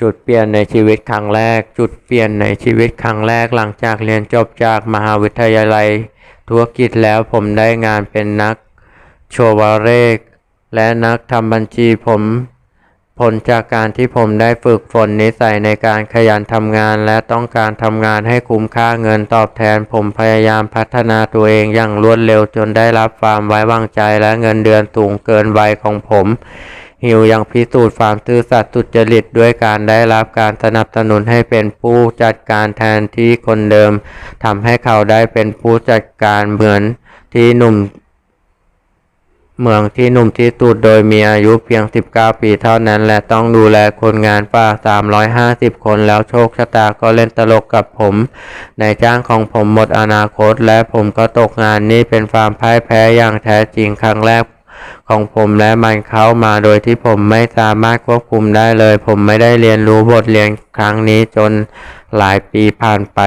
จุดเปลี่ยนในชีวิตครั้งแรก จุดเปลี่ยนในชีวิตครั้งแรกหลังจากเรียนจบจากมหาวิทยาลัย ธุรกิจแล้วผมได้งานเป็นนักโชวาเรก และนักทำบัญชีผมผลจากการที่ผมได้ฝึกฝนนิสัยในการขยันทำงานและต้องการทำงานให้คุ้มค่าเงินตอบแทน ผมพยายามพัฒนาตัวเองอย่างรวดเร็วจนได้รับความไว้วางใจและเงินเดือนสูงเกินวัยของผม หิวยังพิสูจน์ความซื่อสัตย์สุจริตด้วยการได้รับการสนับสนุนให้เป็นผู้จัดการแทนที่คนเดิมทำให้เขาได้เป็นผู้จัดการเหมือนที่หนุ่มเมืองที่หนุ่มที่สุดโดยมีอายุเพียง 19 ปีเท่านั้น และต้องดูแลคนงานป่า 350 คนแล้วโชคชะตาก็เล่นตลกกับผมนายจ้างของผมหมดอนาคต และผมก็ตกงานนี่เป็นความพ่ายแพ้อย่างแท้จริงครั้งแรก ของผมและมันเข้ามาโดยที่ผมไม่สามารถควบคุมได้เลย ผมไม่ได้เรียนรู้บทเรียนครั้งนี้จนหลายปีผ่านไป